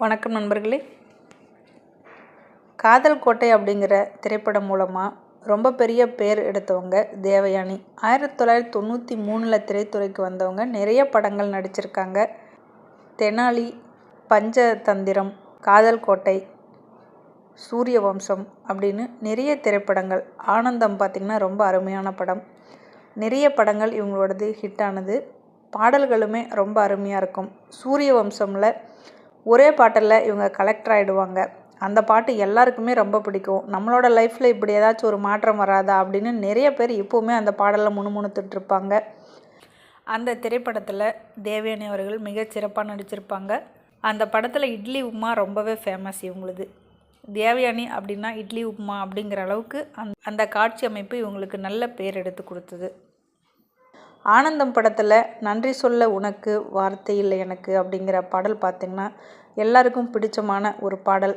வணக்கம் நண்பர்களே. காதல் கோட்டை அப்படிங்கிற திரைப்படம் மூலமாக ரொம்ப பெரிய பேர் எடுத்தவங்க தேவயானி. ஆயிரத்தி தொள்ளாயிரத்தி தொண்ணூற்றி மூணில் திரைத்துறைக்கு வந்தவங்க நிறைய படங்கள் நடிச்சிருக்காங்க. தெனாலி பஞ்சதந்திரம் காதல் கோட்டை சூரிய வம்சம் அப்படின்னு நிறைய திரைப்படங்கள். ஆனந்தம் பார்த்திங்கன்னா ரொம்ப அருமையான படம். நிறைய படங்கள் இவங்களோடது ஹிட் ஆனது. பாடல்களுமே ரொம்ப அருமையாக இருக்கும். சூரிய வம்சமில் ஒரே பாட்டில் இவங்க கலெக்டர் ஆகிடுவாங்க அந்த பாட்டு எல்லாருக்குமே ரொம்ப பிடிக்கும். நம்மளோட லைஃப்பில் இப்படி ஏதாச்சும் ஒரு மாற்றம் வராதா அப்படின்னு நிறைய பேர் இப்போவுமே அந்த பாடலில் முணுமுணுத்துட்ருப்பாங்க அந்த திரைப்படத்தில் தேவயானி அவர்கள் மிகச்சிறப்பாக நடிச்சிருப்பாங்க. அந்த படத்தில் இட்லி உப்புமா ரொம்பவே ஃபேமஸ் இவங்களுது. தேவயானி அப்படின்னா இட்லி உப்புமா அப்படிங்கிற அளவுக்கு அந் அந்த காட்சி அமைப்பு இவங்களுக்கு நல்ல பேர் எடுத்து கொடுத்தது. ஆனந்தம் படத்தில் நன்றி சொல்ல உனக்கு வார்த்தை இல்லை எனக்கு அப்படிங்கிற பாடல் பார்த்திங்கன்னா எல்லாருக்கும் பிடிச்சமான ஒரு பாடல்.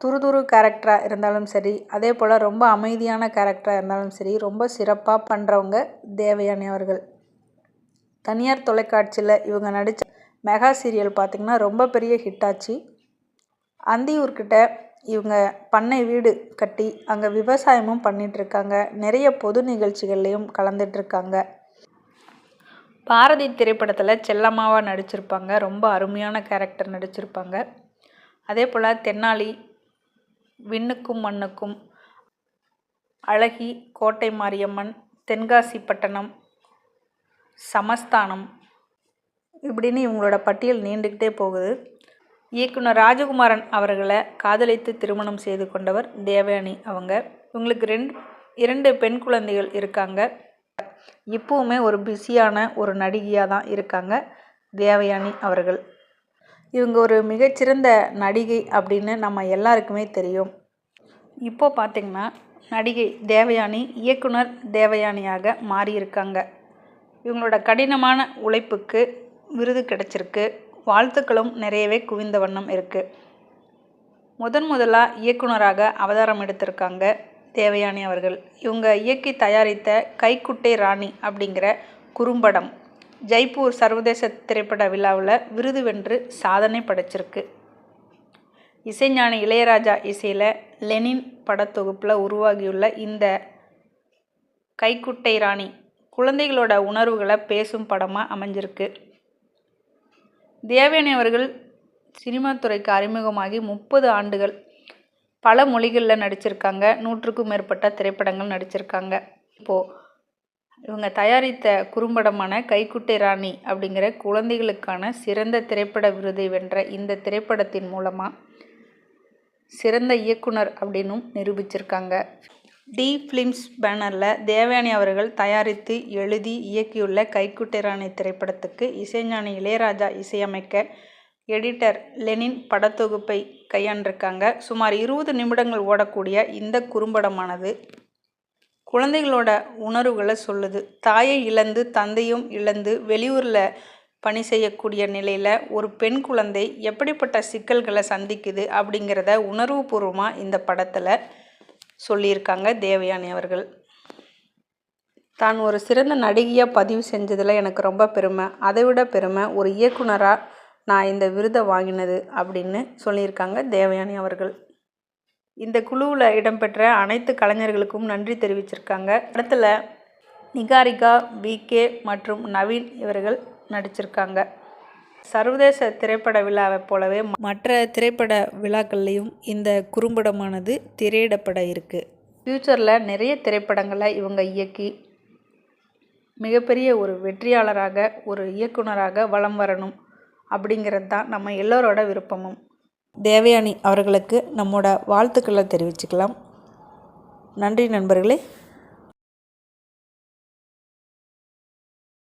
துருதுரு கேரக்டராக இருந்தாலும் சரி அதே போல் ரொம்ப அமைதியான கேரக்டராக இருந்தாலும் சரி ரொம்ப சிறப்பாக பண்ணுறவங்க தேவயானி அவர்கள். தனியார் தொலைக்காட்சியில் இவங்க நடித்த மெகா சீரியல் பார்த்திங்கன்னா ரொம்ப பெரிய ஹிட் ஆச்சு. அந்தியூர்கிட்ட இவங்க பண்ணை வீடு கட்டி அங்கே விவசாயமும் பண்ணிகிட்ருக்காங்க நிறைய பொது நிகழ்ச்சிகள்லேயும் கலந்துட்டுருக்காங்க பாரதி திரைப்படத்தில் செல்லம்மாவாக நடிச்சிருப்பாங்க. ரொம்ப அருமையான கேரக்டர் நடிச்சிருப்பாங்க. அதே போல் தென்னாலி விண்ணுக்கும் மண்ணுக்கும் அழகி கோட்டை மாரியம்மன் தென்காசி பட்டணம் சமஸ்தானம் இப்படின்னு இவங்களோட பட்டியல் நீண்டுக்கிட்டே போகுது. இயக்குனர் ராஜகுமாரன் அவர்களை காதலித்து திருமணம் செய்து கொண்டவர் தேவயானி அவங்க. இவங்களுக்கு ரெண்டு இரண்டு பெண் குழந்தைகள் இருக்காங்க. இப்போவுமே ஒரு பிஸியான ஒரு நடிகையாக தான் இருக்காங்க தேவயானி அவர்கள். இவங்க ஒரு மிகச்சிறந்த நடிகை அப்படின்னு நம்ம எல்லாருக்குமே தெரியும். இப்போ பார்த்திங்கன்னா நடிகை தேவயானி இயக்குனர் தேவயானியாக மாறியிருக்காங்க. இவங்களோட கடினமான உழைப்புக்கு விருது கிடைச்சிருக்கு. வாழ்த்துக்களும் நிறையவே குவிந்த வண்ணம் இருக்குது முதன் முதலாக இயக்குனராக அவதாரம் எடுத்திருக்காங்க. தேவயானி அவர்கள் இவங்க இயக்கி தயாரித்த கைக்குட்டை ராணி அப்படிங்கிற குறும்படம் ஜெய்ப்பூர் சர்வதேச திரைப்பட விழாவில் விருது வென்று சாதனை படைச்சிருக்கு. இசைஞானி இளையராஜா இசையில் லெனின் படத்தொகுப்பில் உருவாகியுள்ள இந்த கைக்குட்டை ராணி குழந்தைகளோட உணர்வுகளை பேசும் படமாக அமைஞ்சிருக்கு. தேவயானி அவர்கள் சினிமா துறைக்கு அறிமுகமாகி முப்பது ஆண்டுகள் பல மொழிகளில் நடிச்சிருக்காங்க. நூற்றுக்கும் மேற்பட்ட திரைப்படங்கள் நடிச்சிருக்காங்க. இப்போது இவங்க தயாரித்த குறும்படமான கைக்குட்டை ராணி அப்படிங்கிற குழந்தைகளுக்கான சிறந்த திரைப்பட விருதை வென்ற இந்த திரைப்படத்தின் மூலமாக சிறந்த இயக்குனர் அப்படின்னும் நிரூபிச்சிருக்காங்க. டி ஃபிலிம்ஸ் பேனரில் தேவயானி அவர்கள் தயாரித்து எழுதி இயக்கியுள்ள கைக்குட்டை ராணி திரைப்படத்துக்கு இசைஞானி இளையராஜா இசையமைக்க எடிட்டர் லெனின் படத்தொகுப்பை கையாண்டிருக்காங்க. சுமார் இருபது நிமிடங்கள் ஓடக்கூடிய இந்த குறும்படமானது குழந்தைகளோட உணர்வுகளை சொல்லுது. தாயை இழந்து தந்தையும் இழந்து வெளியூரில் பணி செய்யக்கூடிய நிலையில் ஒரு பெண் குழந்தை எப்படிப்பட்ட சிக்கல்களை சந்திக்குது அப்படிங்கிறத உணர்வுபூர்வமாக இந்த படத்தில் சொல்லியிருக்காங்க தேவயானி அவர்கள். தான் ஒரு சிறந்த நடிகையாக பதிவு செஞ்சதில் எனக்கு ரொம்ப பெருமை. அதை விட பெருமை ஒரு இயக்குனராக நான் இந்த விருதை வாங்கினது அப்படின்னு சொல்லியிருக்காங்க தேவயானி அவர்கள். இந்த குழுவில் இடம்பெற்ற அனைத்து கலைஞர்களுக்கும் நன்றி தெரிவிச்சிருக்காங்க. படத்தில் நிகாரிகா விகே மற்றும் நவீன் இவர்கள் நடிச்சிருக்காங்க. சர்வதேச திரைப்பட விழாவை போலவே மற்ற திரைப்பட விழாக்கள்லேயும் இந்த குறும்படமானது திரையிடப்பட இருக்குது ஃப்யூச்சரில் நிறைய திரைப்படங்களை இவங்க இயக்கி மிகப்பெரிய ஒரு வெற்றியாளராக ஒரு இயக்குனராக வலம் வரணும். அப்படிங்கிறது தான் நம்ம எல்லோரோட விருப்பமும். தேவயானி அவர்களுக்கு நம்மோட வாழ்த்துக்களை தெரிவிச்சுக்கலாம். நன்றி நண்பர்களே.